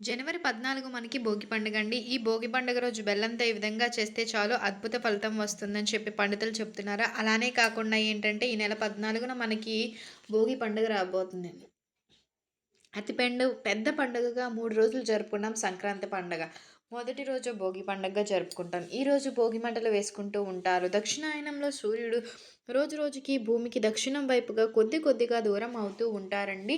జనవరి పద్నాలుగు మనకి భోగి పండుగ అండి. ఈ భోగి పండుగ రోజు బెల్లంతో ఈ విధంగా చేస్తే చాలు అద్భుత ఫలితం వస్తుందని చెప్పి పండితులు చెప్తున్నారు. అలానే కాకుండా ఏంటంటే ఈ నెల పద్నాలుగున మనకి భోగి పండుగ రాబోతుంది. అతి పెండు పెద్ద పండుగగా మూడు రోజులు జరుపుకున్నాం సంక్రాంతి పండుగ. మొదటి రోజు భోగి పండుగగా జరుపుకుంటాం. ఈరోజు భోగి మంటలు వేసుకుంటూ ఉంటారు. దక్షిణాయనంలో సూర్యుడు రోజు రోజుకి భూమికి దక్షిణం వైపుగా కొద్ది కొద్దిగా దూరం అవుతూ ఉంటారండి.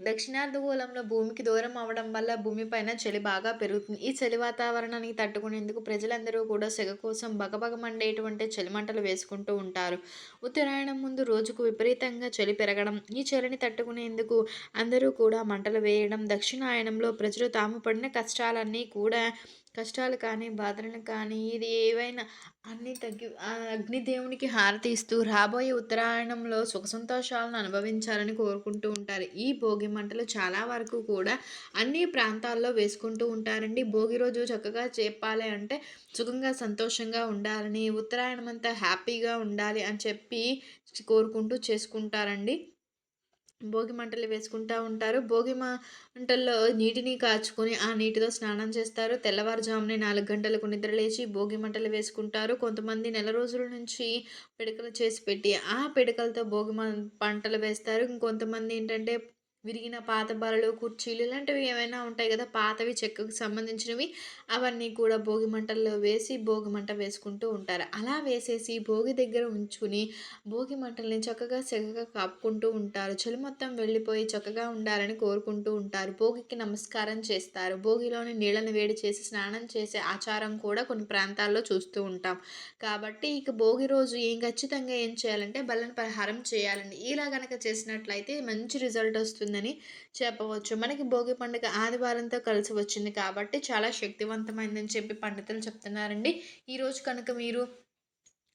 దక్షిణార్ధగోళంలో భూమికి దూరం అవడం వల్ల భూమిపైన చలి బాగా పెరుగుతుంది. ఈ చలి వాతావరణానికి తట్టుకునేందుకు ప్రజలందరూ కూడా సెగ కోసం బగబగమండేటువంటి చలిమంటలు వేసుకుంటూ ఉంటారు. ఉత్తరాయణం ముందు రోజుకు విపరీతంగా చలి పెరగడం, ఈ చలిని తట్టుకునేందుకు అందరూ కూడా మంటలు వేయడం, దక్షిణాయనంలో ప్రజలు తాము పడిన కష్టాలన్నీ కూడా కష్టాలు కానీ, బాధలను కానీ ఇది ఏవైనా అన్నీ తగ్గి ఆ అగ్నిదేవునికి హారతి ఇస్తూ రాబోయే ఉత్తరాయణంలో సుఖ సంతోషాలను అనుభవించాలని కోరుకుంటూ ఉంటారు. ఈ భోగి మంటలు చాలా వరకు కూడా అన్ని ప్రాంతాల్లో వేసుకుంటూ ఉంటారండి. భోగి రోజు చక్కగా చెప్పాలి అంటే సుఖంగా, సంతోషంగా ఉండాలని, ఉత్తరాయణం అంతా హ్యాపీగా ఉండాలి అని చెప్పి కోరుకుంటూ చేసుకుంటారండి. భోగి మంటలు వేసుకుంటూ ఉంటారు. భోగి మంటల్లో నీటిని కాచుకొని ఆ నీటితో స్నానం చేస్తారు. తెల్లవారుజామునే నాలుగు గంటలకు నిద్రలేచి భోగి మంటలు వేసుకుంటారు. కొంతమంది నెల రోజుల నుంచి పిడకలు చేసి పెట్టి ఆ పిడకలతో భోగి పంటలు వేస్తారు. ఇంకొంతమంది ఏంటంటే విరిగిన పాత బలలు కుర్చీలు ఇలాంటివి ఏమైనా ఉంటాయి కదా పాతవి చెక్కకు సంబంధించినవి అవన్నీ కూడా భోగి మంటల్లో వేసి భోగి మంట వేసుకుంటూ ఉంటారు. అలా వేసేసి భోగి దగ్గర ఉంచుకుని భోగి మంటల్ని చక్కగా చక్కగా కాపుకుంటూ ఉంటారు. చలి మొత్తం వెళ్ళిపోయి చక్కగా ఉండాలని కోరుకుంటూ ఉంటారు. భోగికి నమస్కారం చేస్తారు. భోగిలోని నీళ్ళని వేడి చేసి స్నానం చేసే ఆచారం కూడా కొన్ని ప్రాంతాల్లో చూస్తూ ఉంటాం. కాబట్టి ఇక భోగి రోజు ఏం ఖచ్చితంగా ఏం చేయాలంటే బల్లని పరిహారం చేయాలండి. ఇలా కనుక చేసినట్లయితే మంచి రిజల్ట్ వస్తుంది వచ్చిందని చెప్పవచ్చు. మనకి భోగి పండుగ ఆదివారంతో కలిసి వచ్చింది కాబట్టి చాలా శక్తివంతమైందని చెప్పి పండితులు చెప్తున్నారండి. ఈరోజు కనుక మీరు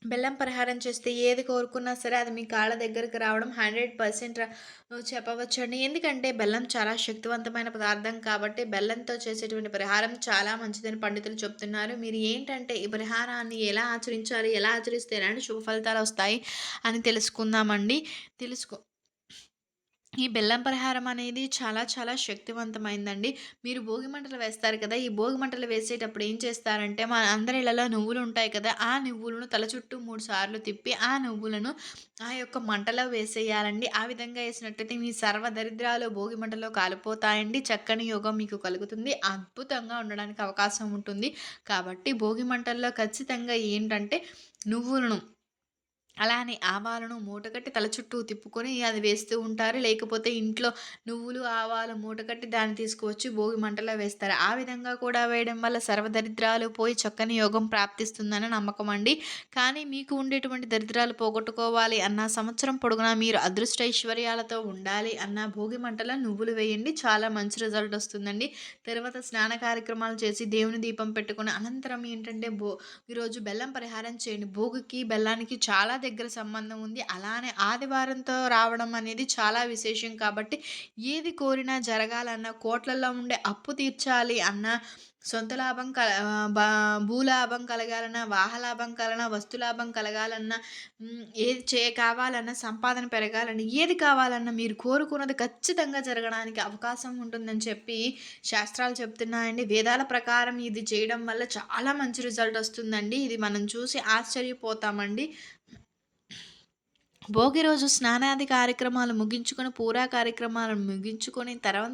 బెల్లం పరిహారం చేస్తే ఏది కోరుకున్నా సరే అది మీ కాళ్ళ దగ్గరకు రావడం హండ్రెడ్ పర్సెంట్ చెప్పవచ్చండి. ఎందుకంటే బెల్లం చాలా శక్తివంతమైన పదార్థం కాబట్టి బెల్లంతో చేసేటువంటి పరిహారం చాలా మంచిదని పండితులు చెప్తున్నారు. మీరు ఏంటంటే ఈ పరిహారాన్ని ఎలా ఆచరించాలి ఎలా ఆచరిస్తే ఎలాంటి శుభ ఫలితాలు వస్తాయి అని తెలుసుకుందామండి. తెలుసుకో ఈ బెల్లం పరిహారం అనేది చాలా చాలా శక్తివంతమైందండి. మీరు భోగి మంటలు వేస్తారు కదా ఈ భోగి మంటలు వేసేటప్పుడు ఏం చేస్తారంటే మన అందరి ఇళ్ళలో నువ్వులు ఉంటాయి కదా ఆ నువ్వులను తల చుట్టూ మూడు సార్లు తిప్పి ఆ నువ్వులను ఆ యొక్క మంటలో వేసేయాలండి. ఆ విధంగా వేసినట్టయితే మీ సర్వ దరిద్రాలు భోగి మంటలో కాలిపోతాయండి. చక్కని యోగం మీకు కలుగుతుంది. అద్భుతంగా ఉండడానికి అవకాశం ఉంటుంది. కాబట్టి భోగి మంటల్లో ఖచ్చితంగా ఏంటంటే నువ్వులను అలానే ఆవాలను మూటకట్టి తల చుట్టూ తిప్పుకొని అది వేస్తూ ఉంటారు. లేకపోతే ఇంట్లో నువ్వులు ఆవాలు మూటకట్టి దాన్ని తీసుకువచ్చి భోగి మంటలో వేస్తారు. ఆ విధంగా కూడా వేయడం వల్ల సర్వదరిద్రాలు పోయి చక్కని యోగం ప్రాప్తిస్తుందని నమ్మకం అండి. కానీ మీకు ఉండేటువంటి దరిద్రాలు పోగొట్టుకోవాలి అన్న సంవత్సరం పొడుగునా మీరు అదృష్ట ఐశ్వర్యాలతో ఉండాలి అన్న భోగి మంటలో నువ్వులు వేయండి. చాలా మంచి రిజల్ట్ వస్తుందండి. తర్వాత స్నాన కార్యక్రమాలు చేసి దేవుని దీపం పెట్టుకుని అనంతరం ఏంటంటే భో ఈరోజు బెల్లం పరిహారం చేయండి. భోగికి బెల్లానికి చాలా దగ్గర సంబంధం ఉంది. అలానే ఆదివారంతో రావడం అనేది చాలా విశేషం కాబట్టి ఏది కోరినా జరగాలన్న కోట్లలో ఉండే అప్పు తీర్చాలి అన్న సొంత లాభం కల భూలాభం కలగాలన్నా వాహలాభం కలన వస్తులాభం కలగాలన్నా ఏది చే కావాలన్నా సంపాదన పెరగాలన్నా ఏది కావాలన్నా మీరు కోరుకున్నది ఖచ్చితంగా జరగడానికి అవకాశం ఉంటుందని చెప్పి శాస్త్రాలు చెప్తున్నాయండి. వేదాల ప్రకారం ఇది చేయడం వల్ల చాలా మంచి రిజల్ట్ వస్తుందండి. ఇది మనం చూసి ఆశ్చర్యపోతామండి. భోగి రోజు స్నానాది కార్యక్రమాలు ముగించుకొని పూరా కార్యక్రమాలను ముగించుకొని తర్వాత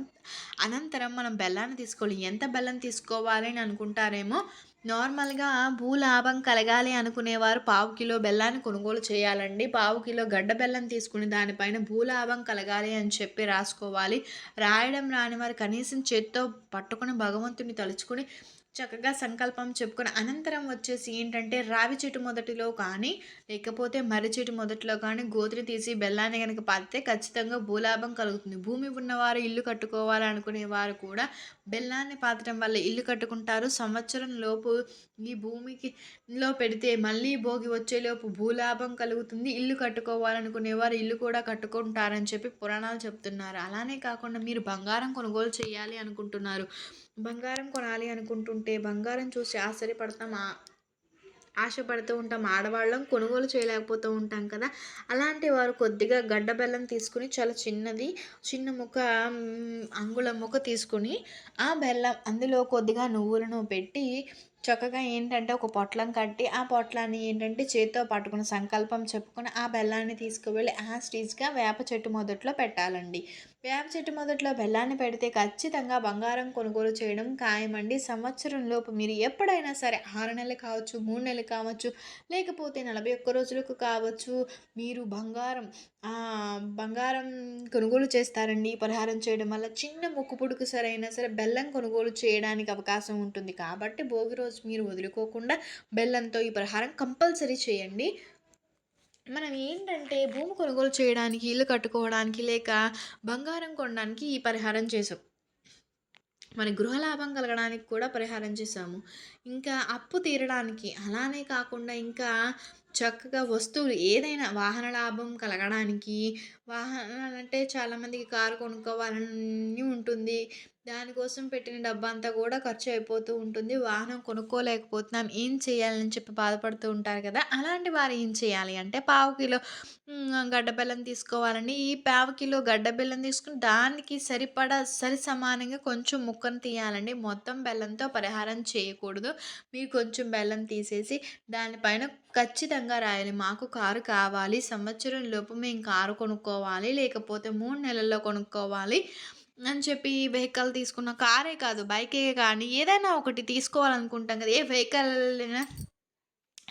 అనంతరం మనం బెల్లాన్ని తీసుకోవాలి. ఎంత బెల్లం తీసుకోవాలి అని అనుకుంటారేమో? నార్మల్గా భూలాభం కలగాలి అనుకునేవారు పావు కిలో బెల్లాన్ని కొనుగోలు చేయాలండి. పావు కిలో గడ్డ బెల్లం తీసుకుని దానిపైన భూలాభం కలగాలి అని చెప్పి రాసుకోవాలి. రాయడం రాని వారు కనీసం చేత్తో పట్టుకుని భగవంతుని తలుచుకుని చక్కగా సంకల్పం చెప్పుకుని అనంతరం వచ్చేసి ఏంటంటే రావి చెట్టు మొదటిలో కానీ లేకపోతే మర్రి చెట్టు మొదటిలో కానీ గోతిని తీసి బెల్లాన్ని కనుక పాతితే ఖచ్చితంగా భూలాభం కలుగుతుంది. భూమి ఉన్నవారు ఇల్లు కట్టుకోవాలనుకునే వారు కూడా బెల్లాన్ని పాతడం వల్ల ఇల్లు కట్టుకుంటారు. సంవత్సరం లోపు ఈ భూమికి లో పెడితే మళ్ళీ భోగి వచ్చేలోపు భూలాభం కలుగుతుంది. ఇల్లు కట్టుకోవాలనుకునేవారు ఇల్లు కూడా కట్టుకుంటారని చెప్పి పురాణాలు చెప్తున్నారు. అలానే కాకుండా మీరు బంగారం కొనుగోలు చేయాలి అనుకుంటున్నారు. బంగారం కొనాలి అనుకుంటుంటే బంగారం చూసి ఆశ్చర్యపడతాం ఆశపడుతూ ఉంటాం. ఆడవాళ్ళం కొనుగోలు చేయలేకపోతూ ఉంటాం కదా. అలాంటి వారు కొద్దిగా గడ్డ బెల్లం తీసుకుని చాలా చిన్నది చిన్న ముక్క అంగుళం ముక్క తీసుకుని ఆ బెల్లం అందులో కొద్దిగా నువ్వులను పెట్టి చక్కగా ఏంటంటే ఒక పొట్లం కట్టి ఆ పొట్లాన్ని ఏంటంటే చేత్తో పట్టుకున్న సంకల్పం చెప్పుకొని ఆ బెల్లాన్ని తీసుకువెళ్ళి ఆ స్టీజ్గా వేప చెట్టు మొదట్లో పెట్టాలండి. వేప చెట్టు మొదట్లో బెల్లాన్ని పెడితే ఖచ్చితంగా బంగారం కొనుగోలు చేయడం ఖాయమండి. సంవత్సరం లోపు మీరు ఎప్పుడైనా సరే ఆరు నెలలు కావచ్చు మూడు నెలలు కావచ్చు లేకపోతే నలభై ఒక్క రోజులకు కావచ్చు మీరు బంగారం బంగారం కొనుగోలు చేస్తారండి. ఈ పరిహారం చేయడం వల్ల చిన్న ముక్కు పుడుకు సరైనా సరే బెల్లం కొనుగోలు చేయడానికి అవకాశం ఉంటుంది. కాబట్టి భోగి రోజు మీరు వదులుకోకుండా బెల్లంతో ఈ పరిహారం కంపల్సరీ చేయండి. మనం ఏంటంటే భూమి కొనుగోలు చేయడానికి ఇల్లు కట్టుకోవడానికి లేక బంగారం కొనడానికి ఈ పరిహారం చేసాం. మన గృహ లాభం కలగడానికి కూడా పరిహారం చేసాము. ఇంకా అప్పు తీరడానికి అలానే కాకుండా ఇంకా చక్కగా వస్తువులు ఏదైనా వాహన లాభం కలగడానికి వాహనాలు అంటే చాలామందికి కారు కొనుక్కోవాలని ఉంటుంది. దానికోసం పెట్టిన డబ్బంతా కూడా ఖర్చు అయిపోతూ ఉంటుంది. వాహనం కొనుక్కోలేకపోతున్నాం. ఏం చేయాలని చెప్పి బాధపడుతూ ఉంటారు కదా! అలాంటి వారు ఏం చేయాలి అంటే పావు కిలో గడ్డ బెల్లం తీసుకోవాలండి. ఈ పావు కిలో గడ్డ బెల్లం తీసుకుని దానికి సరిపడా సరి సమానంగా కొంచెం ముక్కను తీయాలండి. మొత్తం బెల్లంతో పరిహారం చేయకూడదు. మీరు కొంచెం బెల్లం తీసేసి దానిపైన ఖచ్చితంగా రాయాలి. మాకు కారు కావాలి. సంవత్సరం లోపు మేము కారు కొనుక్కోవాలి. లేకపోతే మూడు నెలల్లో కొనుక్కోవాలి. అని చెప్పి వెహికల్ తీసుకున్న కారే కాదు బైకే కానీ ఏదైనా ఒకటి తీసుకోవాలనుకుంటాం కదా. ఏ వెహికల్ అయినా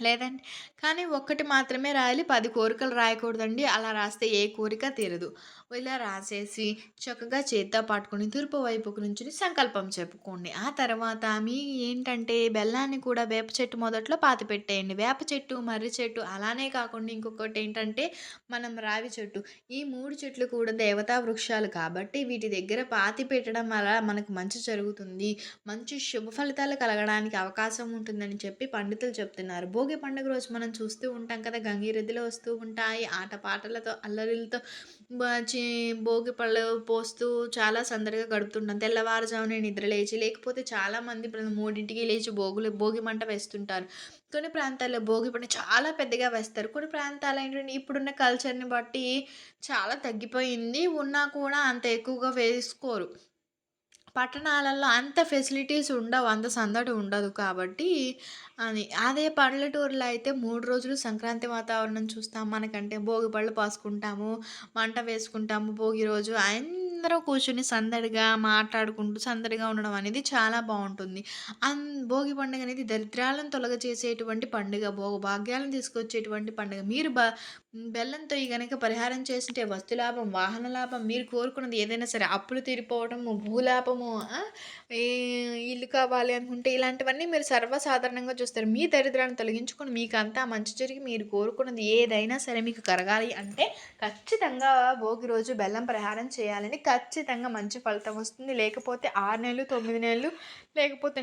లేదండి. కానీ ఒక్కటి మాత్రమే రాయాలి. పది కోరికలు రాయకూడదండి. అలా రాస్తే ఏ కోరిక తీరదు. ఇలా రాసేసి చక్కగా చేత్తో పాటుకొని తూర్పు వైపుకు నుంచి సంకల్పం చెప్పుకోండి. ఆ తర్వాత మీ ఏంటంటే బెల్లాన్ని కూడా వేప చెట్టు మొదట్లో పాతి పెట్టేయండి. వేప చెట్టు మర్రి చెట్టు అలానే కాకుండా ఇంకొకటి ఏంటంటే మనం రావి చెట్టు. ఈ మూడు చెట్లు కూడా దేవతా వృక్షాలు కాబట్టి వీటి దగ్గర పాతి పెట్టడం వల్ల మనకు మంచి జరుగుతుంది. మంచి శుభ ఫలితాలు కలగడానికి అవకాశం ఉంటుందని చెప్పి పండితులు చెప్తున్నారు. భోగి పండుగ రోజు మనం చూస్తూ ఉంటాం కదా గంగిరెద్దులు వస్తూ ఉంటాయి. ఆటపాటలతో అల్లరిలతో వచ్చి భోగి పళ్ళు పోస్తూ చాలా సందడిగా గడుపుతుంటాం. తెల్లవారుజామునే నిద్ర లేచి లేకపోతే చాలామంది మూడింటికి లేచి భోగులు భోగి మంట వేస్తుంటారు. కొన్ని ప్రాంతాల్లో భోగి పండుగ చాలా పెద్దగా వేస్తారు. కొన్ని ప్రాంతాలు ఏంటంటే ఇప్పుడున్న కల్చర్ని బట్టి చాలా తగ్గిపోయింది. ఉన్నా కూడా అంత ఎక్కువగా వేసుకోరు. పట్టణాలలో అంత ఫెసిలిటీస్ ఉండవు అంత సందడి ఉండదు కాబట్టి అని. అదే పల్లెటూరులో అయితే మూడు రోజులు సంక్రాంతి వాతావరణం చూస్తాం. మనకంటే భోగి పళ్ళు పాసుకుంటాము మంట వేసుకుంటాము భోగి రోజు అందరూ కూర్చుని సందడిగా మాట్లాడుకుంటూ సందడిగా ఉండడం అనేది చాలా బాగుంటుంది. అన్ భోగి పండుగ అనేది దరిద్రాలను తొలగ చేసేటువంటి పండుగ భోగ భాగ్యాలను తీసుకొచ్చేటువంటి పండుగ. మీరు బ బెల్లంతో ఈ కనుక పరిహారం చేస్తుంటే వస్తు లాభం వాహన లాభం మీరు కోరుకున్నది ఏదైనా సరే అప్పులు తీరిపోవడము భూలాభము ఇల్లు కావాలి అనుకుంటే ఇలాంటివన్నీ మీరు సర్వసాధారణంగా చూస్తారు. మీ దరిద్రాన్ని తొలగించుకొని మీకు అంతా మంచి జరిగి మీరు కోరుకున్నది ఏదైనా సరే మీకు కరగాలి అంటే ఖచ్చితంగా భోగి రోజు బెల్లం పరిహారం చేయాలని ఖచ్చితంగా మంచి ఫలితం వస్తుంది. లేకపోతే ఆరు నెలలు తొమ్మిది నెలలు లేకపోతే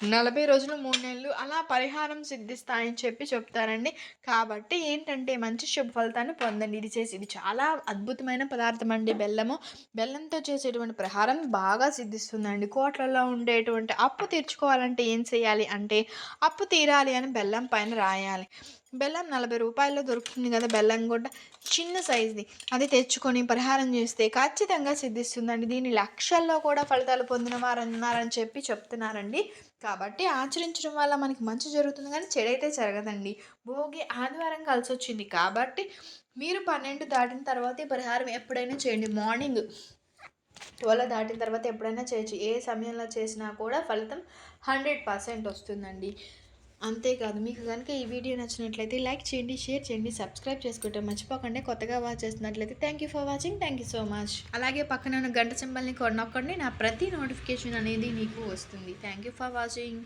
నలభై రోజులు మూడు నెలలు అలా పరిహారం సిద్ధిస్తాయని చెప్పి చెప్తారండి. కాబట్టి ఏంటంటే మంచి శుభ ఫలితాన్ని పొందండి. ఇది చేసి ఇది చాలా అద్భుతమైన పదార్థం అండి బెల్లము. బెల్లంతో చేసేటువంటి ప్రహారం బాగా సిద్ధిస్తుందండి. కోట్లలో ఉండేటువంటి అప్పు తీర్చుకోవాలంటే ఏం చేయాలి అంటే అప్పు తీరాలి అని బెల్లం పైన రాయాలి. బెల్లం నలభై రూపాయల్లో దొరుకుతుంది కదా బెల్లం కూడా చిన్న సైజుది. అది తెచ్చుకొని పరిహారం చేస్తే ఖచ్చితంగా సిద్ధిస్తుందండి. దీని లక్షల్లో కూడా ఫలితాలు పొందిన వారన్నారని చెప్పి చెప్తున్నారండి. కాబట్టి ఆచరించడం వల్ల మనకి మంచి జరుగుతుంది కానీ చెడైతే జరగదండి. భోగి ఆదివారం కలిసి వచ్చింది కాబట్టి మీరు పన్నెండు దాటిన తర్వాత పరిహారం ఎప్పుడైనా చేయండి. మార్నింగ్ ట్వెల్వ్ దాటిన తర్వాత ఎప్పుడైనా చేయొచ్చు. ఏ సమయంలో చేసినా కూడా ఫలితం హండ్రెడ్ పర్సెంట్ వస్తుందండి. అంతేకాదు మీకు కనుక ఈ వీడియో నచ్చినట్లయితే లైక్ చేయండి షేర్ చేయండి సబ్స్క్రైబ్ చేసుకుంటే మర్చిపోకండి. కొత్తగా వాచ్ చేస్తున్నట్లయితే thank you for watching thank you so much అలాగే పక్కన ఉన్న గంట సింబల్ని కొనొక్కండి నా ప్రతి నోటిఫికేషన్ అనేది మీకు వస్తుంది. Thank you for watching